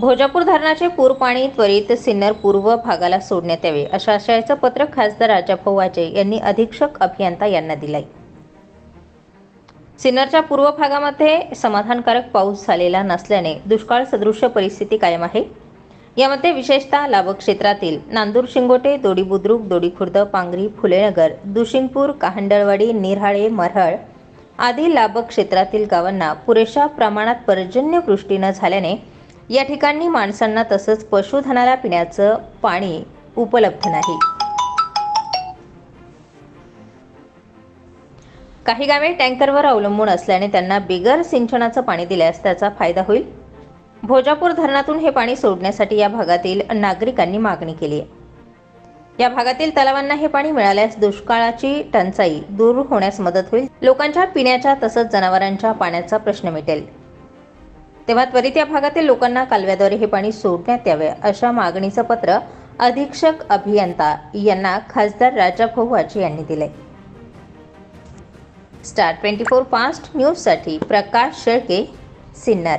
भोजापूर धरणाचे पूर पाणी त्वरित सिन्नर पूर्व भागाला सोडण्यात यावे अशा आशयाचं पत्र खासदार राजाभाऊ वाजे यांनी अधीक्षक अभियंता यांना दिलंय. सिन्नरच्या पूर्व भागामध्ये समाधानकारक पाऊस झालेला नसल्याने दुष्काळ सदृश्य परिस्थिती कायम आहे. यामध्ये विशेषतः लाभक क्षेत्रातील नांदूर शिंगोटे दोडी बुद्रुक दोडी खुर्द पांगरी फुलेनगर दुशिंगपूर काहंडळवाडी निराळे मरहळ आदी लाभक क्षेत्रातील गावांना पुरेशा प्रमाणात पर्जन्यवृष्टी न झाल्याने या ठिकाणी माणसांना तसंच पशुधनाला पिण्याचं पाणी उपलब्ध नाही. काही गावे टँकरवर अवलंबून असल्याने त्यांना बिगर सिंचनाचं पाणी दिल्यास त्याचा फायदा होईल. भोजापूर धरणातून हे पाणी सोडण्यासाठी या भागातील नागरिकांनी मागणी केली आहे. या भागातील तलावांना हे पाणी मिळाल्यास दुष्काळाची टंचाई दूर होण्यास मदत होईल. लोकांच्या पिण्याच्या तसंच जनावरांच्या पाण्याचा प्रश्न मिटेल. तेव्हा त्वरित या भागातील लोकांना कालव्याद्वारे हे पाणी सोडण्यात यावे अशा मागणीचं पत्र अधीक्षक अभियंता यांना खासदार राजाभाऊ वाजे यांनी दिले. स्टार ट्वेंटी फोर फास्ट न्यूजसाठी प्रकाश शेळके सिन्नर.